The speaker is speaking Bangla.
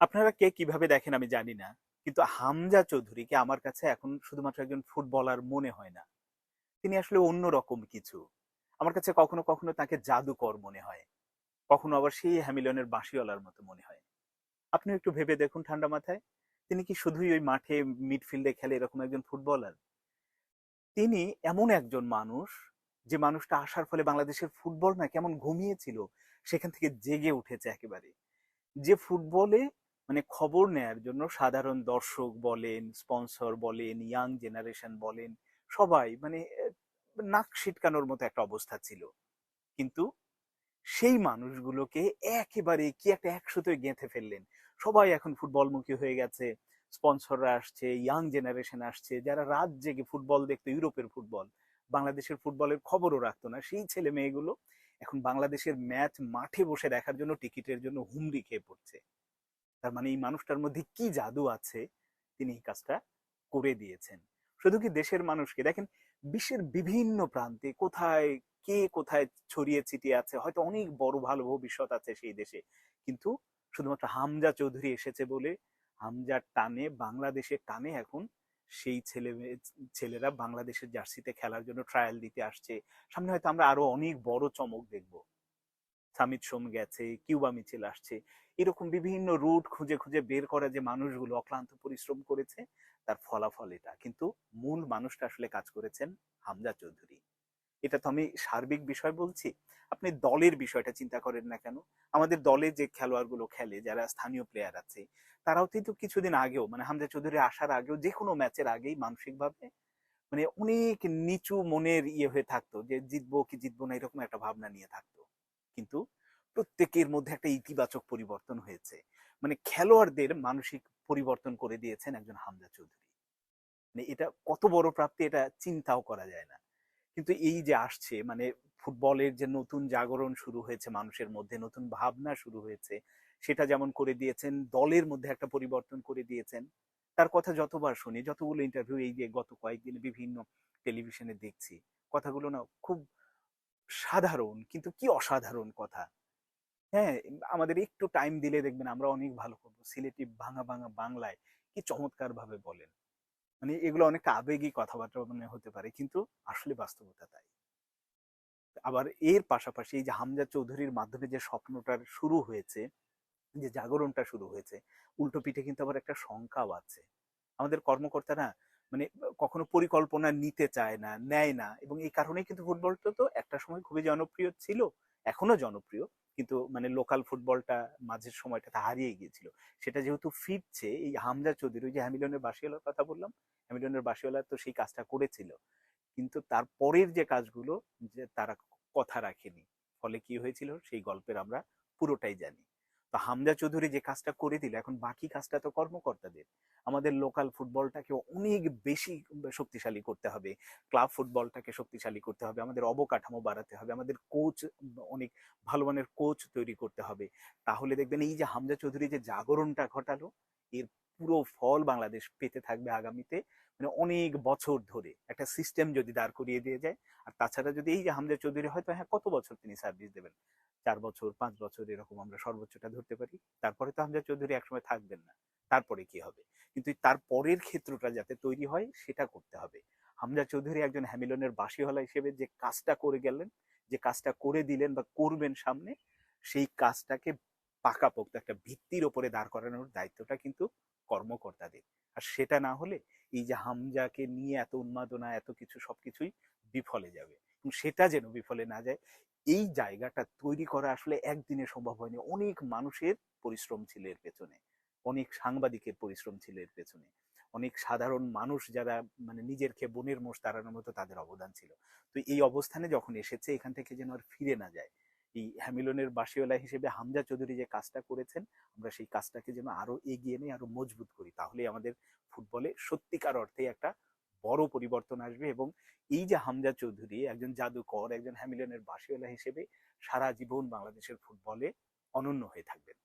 আপনারা কে কীভাবে দেখেন আমি জানি না। কিন্তু হামজা চৌধুরীকে আমার কাছে এখন শুধুমাত্র একজন ফুটবলার মনে হয় না। তিনি আসলে অন্যরকম কিছু। আমার কাছে কখনো কখনো তাকে জাদুকর মনে হয়। কখনো আবার সেই হ্যামিলনের বাঁশিওয়ালার মতো মনে হয়। আপনি একটু ভেবে দেখুন ঠান্ডা মাথায়, তিনি কি শুধুই ওই মাঠে মিডফিল্ডে খেলে এরকম একজন ফুটবলার? তিনি এমন একজন মানুষ, যে মানুষটা আসার ফলে বাংলাদেশের ফুটবল না কেমন ঘুমিয়েছিল, সেখান থেকে জেগে উঠেছে একেবারে। যে ফুটবলে মানে খবর নেয়ার জন্য সাধারণ দর্শক বলেন স্পন্সর বলেন ইয়াং জেনারেশন বলেন, সবাই মানে নাক সিটকানোর মতো একটা অবস্থা ছিল। কিন্তু সেই মানুষগুলোকে একেবারে কি একটা একসাথে গেঁথে ফেললেন। সবাই এখন ফুটবলমুখী হয়ে গেছে স্পন্সররা আসছে ইয়াং জেনারেশন আসছে, যারা রাত জেগে ফুটবল দেখতো, ইউরোপের ফুটবল। বাংলাদেশের ফুটবলের খবরও রাখতো না। সেই ছেলে মেয়েগুলো এখন বাংলাদেশের ম্যাচ মাঠে বসে দেখার জন্য টিকিটের জন্য হুমড়ি খেয়ে পড়ছে। তার মানে এই মানুষটার মধ্যে কি জাদু আছে তিনি এই কাজটা করে দিয়েছেন। শুধু কি দেশের মানুষকে? দেখেন, বিশ্বের বিভিন্ন প্রান্তে কোথায় কে কোথায় ছড়িয়ে ছিটিয়ে আছে, হয়তো অনেক বড় ভালো ভবিষ্যৎ আছে সেই দেশে। কিন্তু শুধুমাত্র হামজা চৌধুরী এসেছে বলে, হামজার টানে, বাংলাদেশের টানে এখন সেই ছেলে ছেলেরা বাংলাদেশের জার্সিতে খেলার জন্য ট্রায়াল দিতে আসছে। সামনে হয়তো আমরা আরও অনেক বড় চমক দেখব। সামিত সোম গেছে, কিউবা মিছিল আসছে, এরকম বিভিন্ন রুট খুঁজে খুঁজে বের করা যে মানুষগুলো অক্লান্ত পরিশ্রম করেছে, তার ফলাফল এটা। কিন্তু মূল মানুষটা আসলে কাজ করেছেন হামজা চৌধুরী। এটা তো আমি সার্বিক বিষয় বলছি, আপনি দলের বিষয়টা চিন্তা করেন না কেন? আমাদের দলে যে খেলোয়াড়গুলো খেলে, যারা স্থানীয় প্লেয়ার আছে, তারাও কিন্তু কিছুদিন আগেও মানে হামজা চৌধুরী আসার আগেও যে কোনো ম্যাচের আগেই মানসিকভাবে মানে অনেক নিচু মনের ইয়ে হয়ে থাকতো যে জিতবো কি জিতবো না, এরকম একটা ভাবনা নিয়ে থাকতো। কিন্তু প্রত্যেকের মধ্যে একটা ইতিবাচক পরিবর্তন হয়েছে। মানে খেলোয়াড়দের মানসিক পরিবর্তন করে দিয়েছেন একজন হামজা চৌধুরী। মানে এটা কত বড় প্রাপ্তি এটা চিন্তাও করা যায় না। কিন্তু এই যে আসছে মানে ফুটবলের যে নতুন জাগরণ শুরু হয়েছে মানুষের মধ্যে, নতুন ভাবনা শুরু হয়েছে, সেটা যেমন করে দিয়েছেন, দলের মধ্যে একটা পরিবর্তন করে দিয়েছেন। তার কথা যতবার শুনি, যতগুলো ইন্টারভিউ এই যে গত কয়েকদিনে বিভিন্ন টেলিভিশনে দেখছি, কথাগুলো না খুব সাধারণ, কিন্তু কি অসাধারণ কথা। হ্যাঁ আমাদের একটু টাইম দিলে দেখবেন আমরা অনেক ভালো করব। সিলেটি ভাঙা ভাঙা বাংলায় কি চমৎকার ভাবে বলেন। মানে এগুলো অনেকটা আবেগী কথাবার্তা মানে হতে পারে, কিন্তু আসলে বাস্তবতা তাই। আবার এর পাশাপাশি এই যে হামজা চৌধুরীর মাধ্যমে যে স্বপ্নটার শুরু হয়েছে, যে জাগরণটা শুরু হয়েছে উল্টো পিঠে কিন্তু আবার একটা শঙ্কাও আছে। আমাদের কর্মকর্তারা মানে কখনো পরিকল্পনা নিতে চায় না, নেয় না। এবং এই কারণেই কিন্তু ফুটবলটা তো একটা সময় খুবই জনপ্রিয় ছিল, এখনও জনপ্রিয়। কিন্তু মানে লোকাল ফুটবলটা মাঝের সময়টাতে হারিয়ে গিয়েছিল। সেটা যেহেতু ফিরছে, এই হামজা চৌধুরী, ওই যে হ্যামিলনের বাসিওয়ালার কথা বললাম, হ্যামিলনের বাসিওয়ালা তো সেই কাজটা করেছিল। কিন্তু তার পরের যে কাজগুলো, যে তারা কথা রাখেনি, ফলে কি হয়েছিল, সেই গল্পের আমরা পুরোটাই জানি। তো হামজা চৌধুরী যে কাজটা করে দিল, এখন বাকি কাজটা তো কর্মকর্তাদের। আমাদের লোকাল ফুটবলটাকে অনেক বেশি শক্তিশালী করতে হবে। ক্লাব ফুটবলটাকে শক্তিশালী করতে হবে, আমাদের অবকাঠামো বাড়াতে হবে, আমাদের কোচ অনেক ভালো মানের কোচ তৈরি করতে হবে। তাহলে দেখবেন এই যে হামজা চৌধুরী যে জাগরণটা ঘটালো, এর পুরো ফল বাংলাদেশ পেতে থাকবে আগামীতে। মানে অনেক বছর ধরে একটা সিস্টেম যদি দাঁড় করিয়ে দিয়ে যায়, আর তাছাড়া যদি এই যে হামজা চৌধুরী হয়তো হ্যাঁ কত বছর তিনি সার্ভিস দেবেন? চার বছর, পাঁচ বছর এরকম আমরা সর্বোচ্চটা ধরতে পারি। তারপরে তো হামজা চৌধুরী একসময় থাকবেন না। তারপরে কি হবে? কিন্তু তার পরের ক্ষেত্রটা যাতে তৈরি হয়, সেটা করতে হবে। হামজা চৌধুরী একজন হ্যামিলনের বাসিওয়ালা হিসেবে যে কাজটা করে গেলেন, যে কাজটা করে দিলেন বা করবেন সামনে, সেই কাজটাকে পাকাপোক্ত একটা ভিত্তির ওপরে দাঁড় করানোর দায়িত্বটা কিন্তু কর্মকর্তাদের। আর সেটা না হলে এই যে হামজাকে নিয়ে এত উন্মাদনা, এত কিছু সবকিছুই বিফলে যাবে। সেটা যেন বিফলে না যায়, এই জায়গাটা তৈরি করা আসলে একদিনে সম্ভব হয়নি। অনেক মানুষের পরিশ্রম ছিল এর পেছনে। অনেক সাংবাদিকের পরিশ্রম ছিল এর পেছনে। অনেক সাধারণ মানুষ যারা মানে নিজের খেয়ে বনের মোষ তাড়ানোর মতো তাদের অবদান ছিল। তো এই অবস্থানে যখন এসেছে, এখান থেকে যেন আর ফিরে না যায়। এই হ্যামিলনের বাসিওয়ালা হিসেবে হামজা চৌধুরী যে কাজটা করেছেন, আমরা সেই কাজটাকে যেন আরও এগিয়ে নিয়ে আরও মজবুত করি। তাহলে আমাদের ফুটবলে সত্যিকার অর্থে একটা বড় পরিবর্তন আসবে এবং এই যে হামজা চৌধুরী, একজন জাদুকর, একজন হ্যামিলনের বাসিওয়ালা হিসেবে সারা জীবন বাংলাদেশের ফুটবলে অনন্য হয়ে থাকবেন।